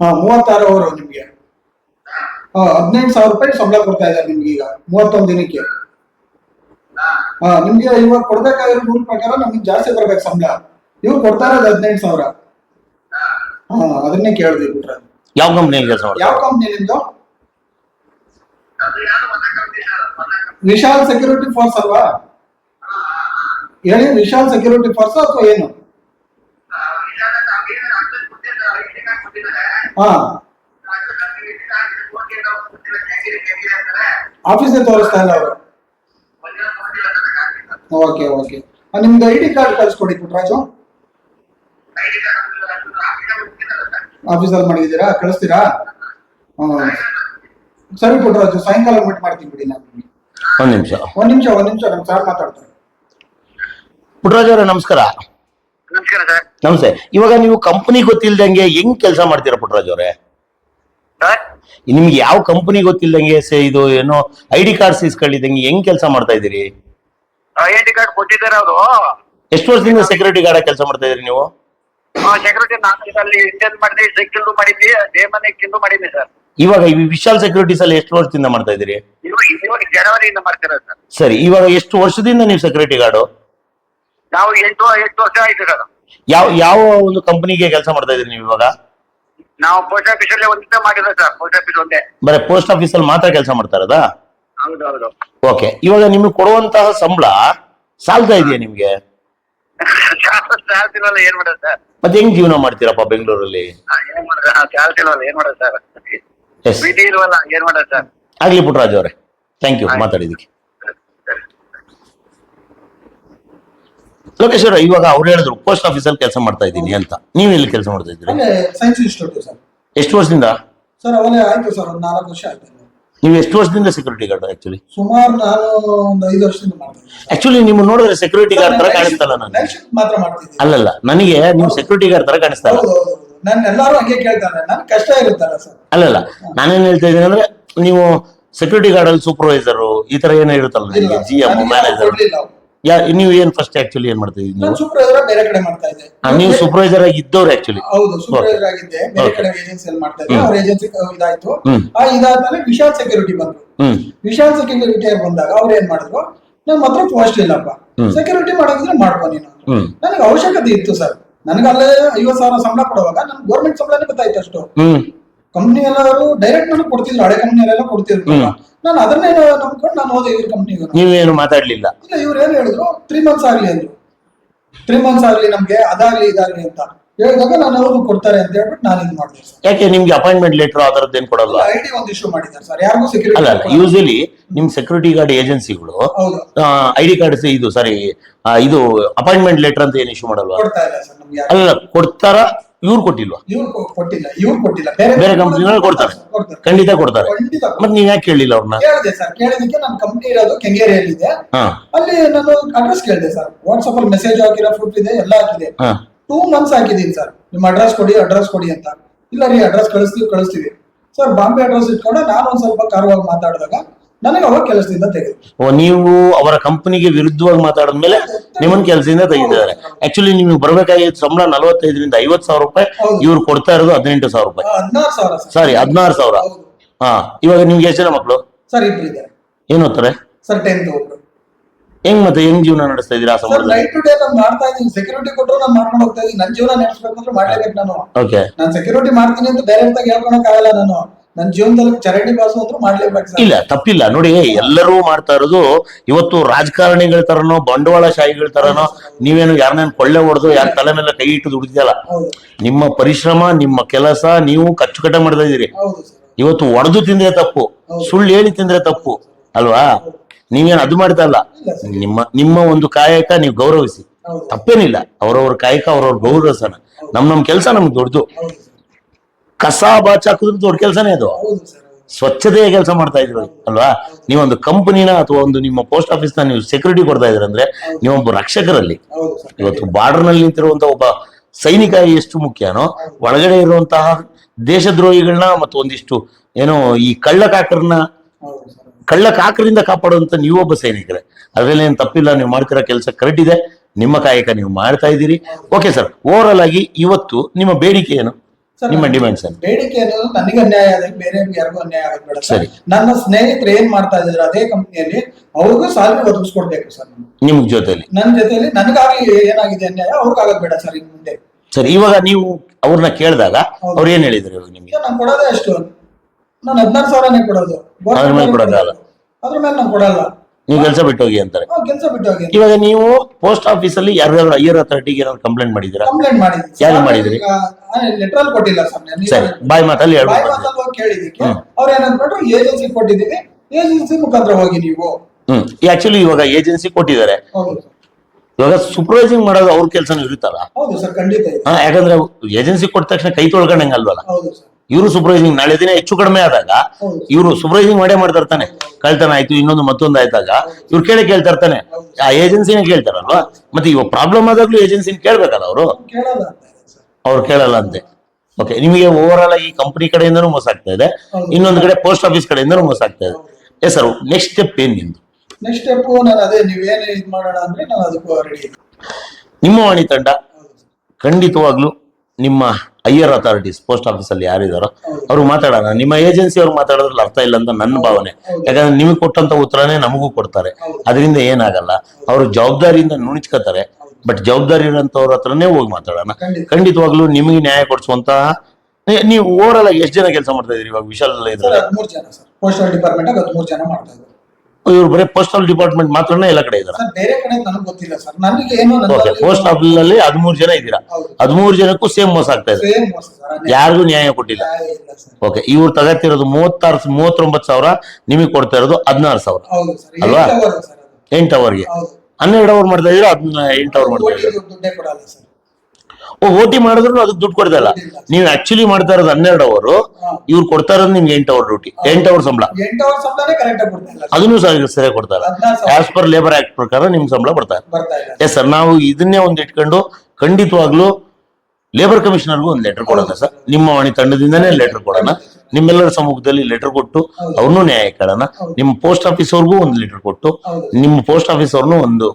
ಹಾ ಮೂವತ್ತಾರು ಅವರು ನಿಮಗೆ. ಹದಿನೆಂಟು ಸಾವಿರ ರೂಪಾಯಿ ಸಂಬಳ ಕೊಡ್ತಾ ಇದ್ದಾರೆ ನಿಮ್ಗೆ ಈಗ ಮೂವತ್ತೊಂದು ದಿನಕ್ಕೆ. ಹಾ ನಿಮ್ಗೆ ಇವಾಗ ಕೊಡ್ಬೇಕಾಗಿರೋ ರೂಲ್ ಪ್ರಕಾರ ನಮ್ಗೆ ಜಾಸ್ತಿ ಬರ್ಬೇಕು ಸಂಬಳ. ಇವ್ರು ಕೊಡ್ತಾ ಇರೋದು ಹದಿನೆಂಟು ಸಾವಿರ. ಹಾ ಅದನ್ನೇ ಕೇಳಿದ್ವಿ ಬಿಟ್ರೆ. ಯಾವ ಕಂಪ್ನಿ ಕೆಲಸ ಯಾವ ಕಂಪ್ನಿ ನಿಮ್ದು? ವಿಶಾಲ್ ಸೆಕ್ಯೂರಿಟಿ ಫೋರ್ಸ್ ಅಲ್ವಾ? ಹೇಳಿ ವಿಶಾಲ್ ಸೆಕ್ಯೂರಿಟಿ ಫೋರ್ಸ್ ಅಥವಾ ಏನು? ಹಾ. ಆಫೀಸೇ ತೋರಿಸ್ತಾ ಇಲ್ಲ ಅವರು. Okay okay. ನಿಮ್ದು ಐ ಡಿ ಕಾರ್ಡ್ ಕಳಿಸ್ಕೊಡಿ ಪುಟ್ರಾಜು. ಆಫೀಸಲ್ಲಿ ಮಾಡಿದ್ದೀರಾ? ಕಳಿಸ್ತೀರಾ? ಹ್ಮ್. ಸರಿ ಪುಟ್ರಾಜು ಸಾಯಂಕಾಲ ಮೀಟ್ ಮಾಡ್ತೀನಿ ಬಿಡಿ ನಾನು ಒಂದ್ ನಿಮಿಷ. ಒಂದ್ ನಿಮಿಷ ಒಂದ್ ನಿಮಿಷ ನಮ್ ಸಾರ್ ಮಾತಾಡ್ತಾರೆ. ಪುಟ್ರಾಜ್ ಅವರೇ ನಮಸ್ಕಾರ. ನಮಸ್ಕಾರ ಸರ್ ನಮಸ್ತೆ. ಇವಾಗ ನೀವು ಕಂಪನಿ ಗೊತ್ತಿಲ್ದಂಗೆ ಹೆಂಗ್ ಕೆಲಸ ಮಾಡ್ತೀರಾ ಪುಟ್ರಾಜ್ ಅವರೇ? ಸರ್ ನಿಮ್ಗೆ ಯಾವ ಕಂಪನಿ ಗೊತ್ತಿಲ್ಲದಂಗೆ ಸೇ ಇದು ಏನೋ ಐ ಡಿ ಕಾರ್ಡ್ಸ್ ಇಸ್ಕೊಂಡಿದ್ದಂಗೆ ಹೆಂಗ್ ಕೆಲಸ ಮಾಡ್ತಾ ಇದ್ದೀರಿ? ಐ ಡಿ ಕಾರ್ಡ್ ಕೊಟ್ಟಿದ್ದಾರೆ ಅವರು. ಎಷ್ಟು ವರ್ಷದಿಂದ ಸೆಕ್ಯೂರಿಟಿ ಗಾರ್ಡ್ ಕೆಲಸ ಮಾಡ್ತಾ ಇದ್ದೀರಿ ನೀವು? ಸೆಕ್ಯೂರಿಟಿ ನಾನು ಇದರಲ್ಲಿ ಇಂಡಿಯನ್ ಮಾಡಿದ್ವಿ ಸೈಕಲ್ದು ಮಾಡಿದ್ವಿ ಡೇಮನೆ ಕಿಂದು ಮಾಡಿದ್ವಿ ಸರ್. ಇವಾಗ ಈ ವಿಶಾಲ್ ಸೆಕ್ಯೂರಿಟೀಸ್ ಅಲ್ಲಿ ಎಷ್ಟು ವರ್ಷದಿಂದ ಮಾಡ್ತಾ ಇದ್ದೀರಿ? ಇವಾಗ ಇವಾಗ ಜನವರಿಯಿಂದ ಮಾಡ್ತಿರೋದು ಸರ್. ಸರಿ ಇವಾಗ ಎಷ್ಟು ವರ್ಷದಿಂದ ನೀವು ಸೆಕ್ಯೂರಿಟಿ ಗಾರ್ಡು ನಾವು ಎಂಟು ಎಂಟು ವರ್ಷ ಆಯ್ತು ಸರ್. ಯಾವ ಯಾವ ಒಂದು ಕಂಪನಿಗೆ ಕೆಲಸ ಮಾಡ್ತಾ ಇದ್ದೀರಿ ನೀವು ಇವಾಗ? ನಾವು ಪೋಸ್ಟ್ ಆಫೀಸಲ್ಲೇ ಒಂದೇ ಮಾಡಿದ್ರೆ ಸರ್ ಪೋಸ್ಟ್ ಆಫೀಸ್ ಒಂದೇ. ಬರೀ ಪೋಸ್ಟ್ ಆಫೀಸ್ ಅಲ್ಲಿ ಮಾತ್ರ ಕೆಲಸ ಮಾಡ್ತಾ ಇರೋದಾ? ಹೌದು ಹೌದು. ಓಕೆ ಇವಾಗ ನಿಮ್ಗೆ ಕೊಡುವಂತಹ ಸಂಬಳ ಸಾಲ್ತಾ ಇದೆಯಾ ನಿಮ್ಗೆ? ಚಾಲ್ತಿಲ್ವಲ್ಲ ಏನ್ ಮಾಡೋದು ಸರ್? ಮತ್ತೆ ಹೆಂಗ್ ಜೀವನ ಮಾಡ್ತೀರಪ್ಪ ಬೆಂಗಳೂರಲ್ಲಿ? ಏನ್ ಮಾಡೋದು ಚಾಲ್ತಿಲ್ವಲ್ಲ ಏನ್ ಮಾಡೋದು ಸರ್? ಎಸ್ ವಿಧಿ ಇಲ್ವಲ್ಲ ಏನ್ ಮಾಡೋದು ಸರ್? ಆಗ್ಲಿ ಪುಟ್ಟರಾಜ್ ಅವರೇ. ಥ್ಯಾಂಕ್ ಯು ಮಾತಾಡಿದಕ್ಕೆ ಲೋಕೇಶ್ ಅವರೇ ಇವಾಗ ಅವ್ರು ಹೇಳಿದ್ರು ಪೋಸ್ಟ್ ಆಫೀಸ್ ಅಲ್ಲಿ ಕೆಲಸ ಮಾಡ್ತಾ ಇದ್ದೀನಿ ಅಂತ. ನೀವು ಇಲ್ಲಿ ಕೆಲಸ ಮಾಡ್ತಾ ಇದ್ದೀರಿ? ಅಲ್ಲೇ ಸೈನ್ಸ್ ಇನ್ಸ್ಟಿಟ್ಯೂಟ್ ಸರ್. ಎಷ್ಟು ವರ್ಷದಿಂದ? ಸರ್ ಅವಲೇ ಆಯ್ತು ಸರ್ ಒಂದು ನಾಲ್ಕು ವರ್ಷ ಆಯ್ತು ನೀವು ಎಷ್ಟು ವರ್ಷದಿಂದ ಸೆಕ್ಯೂರಿಟಿ ಗಾರ್ಡ್ ಆಕ್ಚುಲಿ ಸುಮಾರು ನಾನು ಒಂದು ಐದು ವರ್ಷದಿಂದ ಮಾಡ್ತೀನಿ ಆಕ್ಚುಲಿ ನೀವು ನೋಡಿದ್ರೆ ಸೆಕ್ಯೂರಿಟಿ ಗಾರ್ಡ್ ತರ ಕಾಣಿಸ್ತಲ್ಲ ನಾನು. ನೈಟ್ ಶಿಫ್ಟ್ ಮಾತ್ರ ಮಾಡ್ತಿದ್ದೀನಿ. ಅಲ್ಲಲ್ಲ ನನಗೆ ನೀವು ಸೆಕ್ಯೂರಿಟಿ ಗಾರ್ಡ್ ತರ ಕಾಣಿಸ್ತಾ ಇಲ್ಲ ಹೌದು ಹೌದು ಹೌದು. ನನ್ ಹಂಗೆ ಕೇಳ್ತಾರೆ. ನನ್ ಕಷ್ಟ ಇರುತ್ತಲ್ಲ ಸರ್. ಅಲ್ಲಲ್ಲ ನಾನೇನ್ ಹೇಳ್ತಾ ಇದ್ದೀನಿ ಅಂದ್ರೆ ನೀವು ಸೆಕ್ಯೂರಿಟಿ ಗಾರ್ಡ್ ಅಲ್ಲಿ ಸೂಪರ್ವೈಸರ್ ಈ ತರ ಏನೋ ಇರುತ್ತಲ್ಲ ಜಿ ಎಂ ಮ್ಯಾನೇಜರ್ ಕೊಡ್ಲಿಲ್ಲ ಅವ್ರು. ಯಾ ನೀವು ಏನ್ ಫಸ್ಟ್ ಆಕ್ಚುಲಿ ಏನ್ ಮಾಡ್ತಾ ಇದ್ದೀವಿ ನಾನ್ ನೀವು? ಸೂಪರ್ವೈಸರ್ ಬೇರೆ ಕಡೆ ಮಾಡ್ತಾ ಇದ್ದೆ. ಆ, ನೀವು ಸೂಪರ್ವೈಸರ್ ಆಗಿ ಇದ್ದವ್ರು ಆಕ್ಚುಲಿ ಹೌದು ಸೂಪರ್ವೈಸರ್ ಆಗಿದ್ದೆ. ಬೇರೆ ಕಡೆ ಏಜೆನ್ಸಿ ಏಜೆನ್ಸಿಯಲ್ಲಿ ಮಾಡ್ತಾ ಇದ್ದೆ. ಅವ್ರ ಏಜೆನ್ಸಿ ಇದಾಯ್ತು. ಹ್ಮ್. ಆ ಇದಾದ್ಮೇಲೆ ವಿಶಾಲ್ ಸೆಕ್ಯೂರಿಟಿ ಬಂದ್ರು ಹ್ಮ್. ವಿಶಾಲ್ ಸೆಕ್ಯೂರಿಟಿ ಬಂದಾಗ ಅವ್ರು ಏನ್ ಮಾಡಿದ್ರು ನಮ್ಮ ಮಾತ್ರ ಪೋಸ್ಟ್ ಇಲ್ಲಪ್ಪ. ಹ್ಮ್. ಸೆಕ್ಯೂರಿಟಿ ಮಾಡೋದಿದ್ರೆ ಮಾಡ್ಕೊ ನೀನು. ಹ್ಮ್. ನನಗೆ ಅವಶ್ಯಕತೆ ಇತ್ತು ಸರ್. ನನಗೆ ಅಲ್ಲೇ ಐವತ್ ಸಾವಿರ ಸಂಬಳ ಕೊಡುವಾಗ ನನ್ ಗೌರ್ಮೆಂಟ್ ಸಂಬಳನೇ ಗೊತ್ತಾಯ್ತು ಅಷ್ಟು. ಹ್ಮ್. ಕಂಪ್ನಿ ಎಲ್ಲರೂ ಡೈರೆಕ್ಟ್ ನನಗೆ ಕೊಡ್ತಿದ್ರು ಹಳೆ ಕಂಪ್ನಿಯಲ್ಲೆಲ್ಲ ಕೊಡ್ತಿದ್ರು. ಹ್ಮ್. ನಾನು ಅದನ್ನೇ ನಂಬ್ಕೊಂಡು ನಾನು ಹೋದೆ ಇವ್ರ ಕಂಪ್ನಿಗೆ ನೀವೇನು ಮಾತಾಡ್ಲಿಲ್ಲ. ಇಲ್ಲ ಇವ್ರು ಏನ್ ಹೇಳಿದ್ರು? ತ್ರೀ ಮಂತ್ಸ್ ಆಗ್ಲಿ ಅಂದ್ರು. ತ್ರೀ ಮಂತ್ಸ್ ಆಗ್ಲಿ ನಮ್ಗೆ ಅದಾಗ್ಲಿ ಇದಾಗ್ಲಿ ಅಂತ. ಹೇಳಿದಾಗ ನಾನು ಅವ್ರು ಕೊಡ್ತಾರೆ ಅಂತ ಹೇಳ್ಬಿಟ್ಟು ನಾನು ಇದು ಮಾಡ್ತೀನಿ ಸರ್. ಯಾಕೆ ನಿಮ್ಗೆ ಅಪಾಯಿಂಟ್ಮೆಂಟ್ ಲೆಟರ್ ಅದರದ್ದು ಏನು ಕೊಡಲ್ಲ? ಐ ಡಿ ಒಂದು ಇಶ್ಯೂ ಮಾಡಿದ್ದಾರೆ ಸರ್. ಯಾರಿಗೂ ಅಲ್ಲ ಅಲ್ಲ ಸೆಕ್ಯೂರಿಟಿ ಯೂಶಲಿ ನಿಮ್ ಸೆಕ್ಯೂರಿಟಿ ಗಾರ್ಡ್ ಏಜೆನ್ಸಿಗಳು ಐಡಿ ಐ ಡಿ ಕಾರ್ಡ್ಸ್ ಇದು ಸಾರಿ ಇದು ಅಪಾಯಿಂಟ್ಮೆಂಟ್ ಲೆಟರ್ ಅಂತ ಏನು ಇಶ್ಯೂ ಮಾಡಲ್ವಾ? ಕೊಡ್ತಾ ಇಲ್ಲ ಸರ್ ನಮ್ಗೆ ಯಾರು. ಅಲ್ಲ ಕೊಡ್ತಾರ ಇವ್ರು ಕೊಟ್ಟಿಲ್ವಾ? ಇವ್ರು ಕೊಟ್ಟಿಲ್ಲ ಇವ್ರು ಕೊಟ್ಟಿಲ್ಲ. ಬೇರೆ ಕಂಪ್ನಿಗಳು ಕೊಡ್ತಾರೆ. ಕೊಡ್ತಾರೆ. ಖಂಡಿತ ಕೊಡ್ತಾರೆ. ಖಂಡಿತ ಮತ್ ನೀವ್ ಯಾಕೆ ಕೇಳಿಲ್ಲ ಅವ್ರನ್ನ ಕೇಳಿದೆ ಸರ್ ಕೇಳಿದಕ್ಕೆ ನಮ್ಮ ಕಂಪ್ನಿ ಇರೋದು ಕೆಂಗೇರಿಯಲ್ಲಿದೆ. ಹಾ. ಅಲ್ಲಿ ನಾನು ಅಡ್ರೆಸ್ ಕೇಳಿದೆ ಸರ್. ವಾಟ್ಸಪ್ ಅಲ್ಲಿ ಮೆಸೇಜ್ ಹಾಕಿರೋ ಪ್ರೂಫ್ ಇದೆ ಎಲ್ಲಾ ಹಾಕಿದೆ ಹಾ. ಟೂ ಮಂತ್ಸ್ ಹಾಕಿದೀನಿ ಸರ್. ನಿಮ್ಮ ಅಡ್ರೆಸ್ ಕೊಡಿ ಅಡ್ರೆಸ್ ಕೊಡಿ ಅಂತ. ಇಲ್ಲ ರೀ ಅಡ್ರೆಸ್ ಕಳಿಸ್ತೀವಿ ಕಳಿಸ್ತೀವಿ. ಸರ್ ಬಾಂಬೆ ಅಡ್ರೆಸ್ ಇಟ್ಕೊಂಡು ನಾನು ಒಂದ್ ಸ್ವಲ್ಪ ಕಾರವಾಗಿ ಮಾತಾಡಿದಾಗ ನನಗೆ ಅವಾಗ ಕೆಲಸದಿಂದ ತೆಗೆದ್ರು ಓ ನೀವು ಅವರ ಕಂಪನಿಗೆ ವಿರುದ್ಧವಾಗಿ ಮಾತಾಡಿದ್ಮೇಲೆ ನಿಮ್ಮನ್ನ ಕೆಲಸದಿಂದ ತೆಗೆದಿದ್ದಾರೆ. ಆಕ್ಚುಲಿ ನಿಮಗೆ ಬರ್ಬೇಕಾಗಿದ್ದ ಸಂಬಳ ನಲವತ್ತೈದರಿಂದ ಐವತ್ ಸಾವಿರ ರೂಪಾಯಿ. ಇವ್ರು ಕೊಡ್ತಾ ಇರೋದು ಹದಿನೆಂಟು ಸಾವಿರ ರೂಪಾಯಿ. ಹದಿನಾರು ಸಾವಿರ ಸರ್. ಸಾರಿ ಹದಿನಾರು ಸಾವಿರ. ಹೌದು. ಹಾ ಇವಾಗ ನಿಮ್ಗೆ ಎಷ್ಟು ಜನ ಮಕ್ಕಳು ಸರ್ ಇಬ್ರು ಇದ್ದಾರೆ. ಏನ್ ಓದ್ತಾರೆ? ಸರ್ ಟೆಂತ್ ಒಬ್ರು. ಹೆಂಗ್ ಮತ್ತೆ ಹೆಂಗ್ ಜೀವನ ನಡೆಸ್ತಾ ಇದೀರಾ ಆ ಸರ್ ಸಂಬಳದಲ್ಲಿ? ನೈಟ್ ಟು ಡೇ ನಾನು ಮಾಡ್ತಾ ಇದ್ದೀನಿ. ಸೆಕ್ಯೂರಿಟಿ ಕೊಟ್ಟರು ನಾನು ಮಾಡ್ಕೊಂಡು ಹೋಗ್ತಾ ಇದ್ದೀನಿ. ನನ್ನ ಜೀವನ ನಡೆಸ್ಬೇಕಂದ್ರೆ ಮಾಡ್ಲೇಬೇಕು ನಾನು. ಓಕೆ ನಾನು ಸೆಕ್ಯೂರಿಟಿ ಮಾಡ್ತೀನಿ ಅಂತ ಬೇರೆ ಆಗಲ್ಲ ನಾನು. ನನ್ನ ಜೀವನದಲ್ಲಿ ಚರಂಡಿ ಬಾಸು ಅಂದ್ರೆ ಮಾಡ್ಲೇಬೇಕು ಸರ್. ಇಲ್ಲ ತಪ್ಪಿಲ್ಲ. ನೋಡಿ ಎಲ್ಲರೂ ಮಾಡ್ತಾ ಇರೋದು ಇವತ್ತು ರಾಜಕಾರಣಿಗಳ ತರನೋ ಬಂಡವಾಳಶಾಹಿಗಳ ತರನೋ ನೀವೇನು ಯಾರನ್ನ ಕೊಳ್ಳೆ ಹೊಡೆದು ಯಾರ ತಲೆ ಮೇಲೆ ಕೈ ಇಟ್ಟು ದುಡಿದ್ಯಲ್ಲ ಹೌದು. ನಿಮ್ಮ ಪರಿಶ್ರಮ ನಿಮ್ಮ ಕೆಲಸ ನೀವು ಕಚ್ಚುಕಟ್ಟೆ ಮಾಡ್ತಾ ಹೌದು ಸರ್. ಇವತ್ತು ಒಡೆದು ತಿಂದ್ರೆ ತಪ್ಪು ಸುಳ್ಳು ಹೇಳಿ ತಿಂದ್ರೆ ತಪ್ಪು ಅಲ್ವಾ? ನೀವೇನು ಅದು ಮಾಡ್ತಾ ಇಲ್ಲ ಇಲ್ಲ ನಿಮ್ಮ ನಿಮ್ಮ ಒಂದು ಕಾಯಕ ನೀವು ಗೌರವಿಸಿ. ತಪ್ಪೇನಿಲ್ಲ. ಅವ್ರವ್ರ ಕಾಯಕ ಅವ್ರವ್ರ ಗೌರವಿಸೋಣ ನಮ್ ನಮ್ ಕೆಲಸ ನಮ್ಗೆ ದೊಡ್ಡದು. ಹೌದು ಸರ್. ಕಸ ಬಾಚಾಕಿದ್ರು ದೊಡ್ಡ ಕೆಲಸನೇ ಅದು. ಸ್ವಚ್ಛತೆಯ ಕೆಲಸ ಮಾಡ್ತಾ ಇದ್ರು ಅಲ್ವಾ? ನೀವೊಂದು ಕಂಪನಿನ ಅಥವಾ ಒಂದು ನಿಮ್ಮ ಪೋಸ್ಟ್ ಆಫೀಸ್ನ ನೀವು ಸೆಕ್ಯೂರಿಟಿ ಕೊಡ್ತಾ ಇದ್ರ ಅಂದ್ರೆ ನೀವೊಬ್ಬ ರಕ್ಷಕರಲ್ಲಿ. ಇವತ್ತು ಬಾರ್ಡರ್ನಲ್ಲಿ ನಿಂತಿರುವಂತ ಒಬ್ಬ ಸೈನಿಕ ಎಷ್ಟು ಮುಖ್ಯನೋ ಒಳಗಡೆ ಇರುವಂತಹ ದೇಶದ್ರೋಹಿಗಳನ್ನ ಮತ್ತು ಒಂದಿಷ್ಟು ಏನೋ ಈ ಕಳ್ಳಕಾಕರನ್ನ ಕಳ್ಳಕಾಕರಿಂದ ಕಾಪಾಡುವಂತ ನೀವೊಬ್ಬ ಸೈನಿಕರೇ. ಅದರಲ್ಲಿ ಏನು ತಪ್ಪಿಲ್ಲ ನೀವು ಮಾಡ್ತಿರೋ ಕೆಲಸ ಕರೆಕ್ಟ್ ಇದೆ. ನಿಮ್ಮ ಕಾಯಕ ನೀವು ಮಾಡ್ತಾ ಇದ್ದೀರಿ. Okay sir. ಓವರ್ ಆಲ್ ಆಗಿ ಇವತ್ತು ನಿಮ್ಮ ಬೇಡಿಕೆ ಏನು? ನಿಮ್ಮ ಡಿಮ್ಯಾಂಡ್ ಸರ್ ಬೇಡಿಕೆ ಅನ್ನೋದು ನನಗೆ ಅನ್ಯಾಯ ಆದ್ರೆ ಬೇರೆ ಯಾರಿಗೂ ಅನ್ಯಾಯ ಆಗಬೇಡ ಬೇಡ ಸರ್. ನನ್ನ ಸ್ನೇಹಿತರು ಏನ್ ಮಾಡ್ತಾ ಇದ್ರು ಅದೇ ಕಂಪ್ನಿಯಲ್ಲಿ ಅವ್ರಿಗೂ ಸಾಲರಿ ಒದಗಿಸ್ಕೊಡ್ಬೇಕು ಸರ್. ನಿಮ್ ಜೊತೆಲಿ ನನ್ನ ಜೊತೆಲಿ ನನಗಾಗಿ ಏನಾಗಿದೆ ಅನ್ಯಾಯ ಅವ್ರಿಗಾಗದ್ ಬೇಡ ಸರ್ ಇನ್ ಮುಂದೆ. ಸರಿ ಇವಾಗ ನೀವು ಅವ್ರನ್ನ ಕೇಳಿದಾಗ ಅವ್ರು ಏನ್ ಹೇಳಿದ್ರು ಇವಾಗ ನಿಮ್ಗೆ? ನಾನು ಕೊಡೋದೇ ಅಷ್ಟು. ನಾನು ಹದಿನಾರು ಸಾವಿರನೇ ಕೊಡೋದು. ಅದ್ರ ಮೇಲೆ ಕೊಡೋಕ್ಕಾಗಲ್ಲ. ಅದ್ರ ಮೇಲೆ ನಾನು ಕೊಡಲ್ಲ. ನೀವು ಕೆಲಸ ಬಿಟ್ಟು ಹೋಗಿ ಅಂತಾರೆ. ಕೆಲಸ ಬಿಟ್ಟು ಹೋಗಿ ಇವಾಗ ನೀವು ಪೋಸ್ಟ್ ಆಫೀಸ್ ಅಲ್ಲಿ ಯಾರ್ಯಾರು ಐಯರ್ ಅಥಾರಿಟಿಗೆ ಏನಾದ್ರು ಕಂಪ್ಲೇಂಟ್ ಮಾಡಿದ್ದೀರಾ? ಕಂಪ್ಲೇಂಟ್ ಮಾಡಿದ್ದೀನಿ. ಯಾರಿಗೆ ಮಾಡಿದ್ರಿ? ಲೆಟರ್ ಅಲ್ಲಿ ಕೊಟ್ಟಿಲ್ಲ ಸರ್ ಬಾಯ್ ಮಾತಲ್ಲಿ ಹೇಳ್ಬೇಕು ಕೇಳಿದಕ್ಕೆ ಅವ್ರು ಏನಂದ್ಬಿಟ್ರು ಏಜೆನ್ಸಿ ಕೊಟ್ಟಿದ್ದೀವಿ. ಏಜೆನ್ಸಿ ಮುಖಾಂತರ ಹೋಗಿ ನೀವು. ಹ್ಮ್ ಆಕ್ಚುಲಿ ಇವಾಗ ಏಜೆನ್ಸಿ ಕೊಟ್ಟಿದ್ದಾರೆ. ಇವಾಗ ಸೂಪರ್ವೈಸಿಂಗ್ ಮಾಡೋದು ಅವ್ರ ಕೆಲಸನೂ ಇರುತ್ತಲ್ಲ? ಹೌದು ಸರ್ ಖಂಡಿತ ಇದೆ. ಹಾ ಯಾಕಂದ್ರೆ ಏಜೆನ್ಸಿ ಕೊಟ್ಟ ತಕ್ಷಣ ಕೈ ತೊಳ್ಕೊಂಡಂಗಲ್ವಲ್ಲ ಹೌದು ಸರ್. ಇವರು ಸೂಪರ್ವೈಸಿಂಗ್ ನಾಳೆ ದಿನ ಹೆಚ್ಚು ಕಡಿಮೆ ಆದಾಗ ಹೌದು ಇವರು ಸೂಪರ್ವೈಸಿಂಗ್ ಮಾಡೇ ಮಾಡ್ತಾ ಇರ್ತಾನೆ ಕಳ್ತನ ಆಯ್ತು ಇನ್ನೊಂದು ಮತ್ತೊಂದು ಆಯ್ತಾಗ ಇವ್ರು ಕೇಳಿ ಕೇಳ್ತಾ ಇರ್ತಾನೆ ಆ ಏಜೆನ್ಸಿನೇ ಕೇಳ್ತಾರಲ್ವಾ? ಮತ್ತೆ ಇವಾಗ ಪ್ರಾಬ್ಲಮ್ ಆದಾಗ್ಲೂ ಏಜೆನ್ಸಿನ ಕೇಳ್ಬೇಕಲ್ಲ ಅವರು? ಕೇಳಲ್ಲ ಅಂತ ಇದೆ ಸರ್. ಅವ್ರು ಕೇಳಲ್ಲ ಅಂತೆ. ಓಕೆ ನಿಮಗೆ ಓವರ್ ಆಲ್ ಆಗಿ ಕಂಪನಿ ಕಡೆಯಿಂದನೂ ಮೋಸ ಆಗ್ತಾ ಇದೆ. ಹೌದು. ಇನ್ನೊಂದು ಕಡೆ ಪೋಸ್ಟ್ ಆಫೀಸ್ ಕಡೆಯಿಂದನೂ ಮೋಸ ಆಗ್ತಾ ಇದೆ. ಎಸ್ ಸರ್ ನೆಕ್ಸ್ಟ್ ಸ್ಟೆಪ್ ಏನ್ ನಿಮ್ದು? ನೆಕ್ಸ್ಟ್ ಸ್ಟೆಪ್ ನಾನು ಅದೇ ನೀವೇನು ಇದು ಮಾಡೋಣ ಅಂದ್ರೆ ನಾನು ಅದಕ್ಕೂ ರೆಡಿ ನಿಮ್ಮ ವಾಣಿ ತಂಡ ಖಂಡಿತವಾಗ್ಲೂ ನಿಮ್ಮ ಹೈಯರ್ ಅಥಾರಿಟೀಸ್ ಪೋಸ್ಟ್ ಆಫೀಸ್ ಅಲ್ಲಿ ಯಾರಿದಾರೋ. ಅವ್ರು ಮಾತಾಡೋಣ. ನಿಮ್ಮ ಏಜೆನ್ಸಿ ಅವ್ರು ಮಾತಾಡೋದ್ರಲ್ಲಿ ಅರ್ಥ ಇಲ್ಲ ಅಂತ ನನ್ನ ಭಾವನೆ. ಯಾಕಂದ್ರೆ ನಿಮಗೆ ಕೊಟ್ಟಂತ ಉತ್ತರನೇ ನಮಗೂ ಕೊಡ್ತಾರೆ. ಅದರಿಂದ ಏನಾಗಲ್ಲ. ಅವರು ಜವಾಬ್ದಾರಿಯಿಂದ ನುಣಿಚ್ಕೋತಾರೆ. ಬಟ್ ಜವಾಬ್ದಾರಿ ಇರೋಂಥವ್ರ ಹತ್ರನೇ ಹೋಗಿ ಮಾತಾಡೋಣ. ಖಂಡಿತ. ಖಂಡಿತವಾಗ್ಲೂ ನಿಮಗೆ ನ್ಯಾಯ ಕೊಡಿಸುವಂತಹ ನೀ- ನೀವು ಓವರ್ ಆಲ್ ಆಗಿ ಎಷ್ಟು ಜನ ಕೆಲಸ ಮಾಡ್ತಾ ಇದೀರಿ ಇವಾಗ ವಿಶಾಲ್ ಇದ್ರೆ? ಹದಿಮೂರು ಜನ ಸರ್. ಪೋಸ್ಟಲ್ ಡಿಪಾರ್ಟ್ಮೆಂಟ್ ಮೂರು ಜನ ಮಾಡ್ತಾ ಇದ್ದಾರೆ ಇವ್ರು ಬರೀ ಪೋಸ್ಟಲ್ ಡಿಪಾರ್ಟ್ಮೆಂಟ್ ಮಾತ್ರನೇ ಎಲ್ಲ ಕಡೆ ಇದ್ದಾರೆ ಸರ್ ಬೇರೆ ಕಡೆ ನನಗೆ ಗೊತ್ತಿಲ್ಲ ಸರ್. ನನಗೆ ಏನು ಓಕೆ ಪೋಸ್ಟ್ ಆಫೀಸ್ ಹದಿಮೂರ್ ಹದಿಮೂರು ಜನ ಇದ್ದೀರಾ? ಹೌದು. ಹದಿಮೂರು ಜನಕ್ಕೂ ಸೇಮ್ ಮೋಸ ಆಗ್ತಾ ಇದೆ ಸೇಮ್ ಮೋಸ ಸರ್ ಅನ್ಯಾಯ ಯಾರಿಗೂ ನ್ಯಾಯ ಕೊಟ್ಟಿಲ್ಲ. ಇಲ್ಲ ಸರ್. ಓಕೆ ಇವ್ರು ತಗತ್ತಿರೋದು ಮೂವತ್ತಾರು ಮೂವತ್ತೊಂಬತ್ತು ಸಾವಿರ ನಿಮಗೆ ಕೊಡ್ತಾ ಇರೋದು ಹದಿನಾರು ಸಾವಿರ. ಹೌದು ಸರ್ ಅಲ್ವಾ? ಎಂಟು ಅವರ್ ಸರ್ ಅದು. ಎಂಟು ಅವರ್ಗೆ. ಹೌದು. ಹನ್ನೆರಡು ಅವರ್ ಮಾಡ್ತಾ ಇದ್ರೆ ಅದನ್ನ ಎಂಟು ಅವರ್ ಮಾಡ್ತಾ ಇದ್ದಾರೆ? ದುಡ್ಡೇ ಕೊಡಲ್ಲ ಸರ್. ಓ ಓ ಟಿ ಮಾಡಿದ್ರು ಅದಕ್ಕೆ ದುಡ್ಡು ಕೊಡ್ತಾ ಇಲ್ಲ ನೀವು ಆಕ್ಚುಲಿ ಮಾಡ್ತಾ ಇರೋದು ಹನ್ನೆರಡು ಅವರು. ಇವ್ರು ಕೊಡ್ತಾ ಇರೋದು ನಿಮ್ಗೆ ಎಂಟು ಅವರ್ ಡ್ಯೂಟಿ ಎಂಟು ಅವರ್ ಸಂಬಳ. ಅದನ್ನು ಸರಿಯಾಗಿ ಕೊಡ್ತಾರೆ ಆಸ್ ಪರ್ ಲೇಬರ್ ಆಕ್ಟ್ ಪ್ರಕಾರ ನಿಮ್ ಸಂಬಳ ಬರ್ತಾರೆ ಎಸ್ ಸರ್ ನಾವು ಇದನ್ನೇ ಒಂದ್ ಇಟ್ಕೊಂಡು ಖಂಡಿತವಾಗ್ಲೂ ಲೇಬರ್ ಕಮಿಷನರ್ಗೂ ಒಂದು ಲೆಟರ್ ಕೊಡೋಣ ಸರ್ ನಿಮ್ಮ ವಾಣಿ ತಂಡದಿಂದನೇ ಲೆಟರ್ ಕೊಡೋಣ ನಿಮ್ಮೆಲ್ಲರ ಸಮ್ಮುಖದಲ್ಲಿ ಲೆಟರ್ ಕೊಟ್ಟು. ಅವ್ರನ್ನೂ ನ್ಯಾಯ ಕೇಳೋಣ. ನಿಮ್ಮ ಪೋಸ್ಟ್ ಆಫೀಸ್ ಅವ್ರಿಗೂ ಒಂದು ಲೆಟರ್ ಕೊಟ್ಟು ನಿಮ್ಮ ಪೋಸ್ಟ್ ಆಫೀಸ್ ಅವ್ರನ್ನೂ ಒಂದು.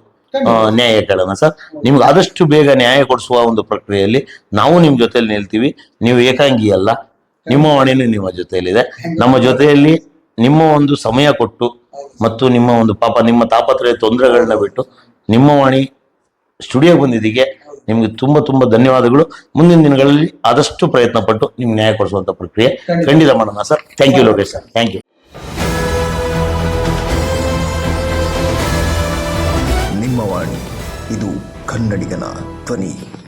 ನ್ಯಾಯ ಕೇಳೋಣ ಸರ್. ನಿಮ್ಗೆ ಆದಷ್ಟು ಬೇಗ ನ್ಯಾಯ ಕೊಡಿಸುವ ಒಂದು ಪ್ರಕ್ರಿಯೆಯಲ್ಲಿ ನಾವು ನಿಮ್ ಜೊತೆಯಲ್ಲಿ ನಿಲ್ತೀವಿ. ನೀವು ಏಕಾಂಗಿ ಅಲ್ಲ. ನಿಮ್ಮ ವಾಣಿನೂ ನಿಮ್ಮ ಜೊತೆಯಲ್ಲಿದೆ. ನಮ್ಮ ಜೊತೆಯಲ್ಲಿ ನಿಮ್ಮ ಒಂದು ಸಮಯ ಕೊಟ್ಟು ಮತ್ತು ನಿಮ್ಮ ಒಂದು ಪಾಪ ನಿಮ್ಮ ತಾಪತ್ರಯ ತೊಂದರೆಗಳನ್ನ ಬಿಟ್ಟು ನಿಮ್ಮ ವಾಣಿ ಸ್ಟುಡಿಯೋ ಬಂದಿದ್ದಕ್ಕೆ ನಿಮ್ಗೆ ತುಂಬಾ ತುಂಬಾ ಧನ್ಯವಾದಗಳು. ಮುಂದಿನ ದಿನಗಳಲ್ಲಿ ಆದಷ್ಟು ಪ್ರಯತ್ನ ಪಟ್ಟು ನಿಮ್ಗೆ ನ್ಯಾಯ ಕೊಡಿಸುವಂತ ಪ್ರಕ್ರಿಯೆ ಖಂಡಿತ. ಖಂಡಿತ ಮಾಡೋಣ sir. Thank you Lokesh sir thank you ಇದು ಕನ್ನಡಿಗನ ಧ್ವನಿ.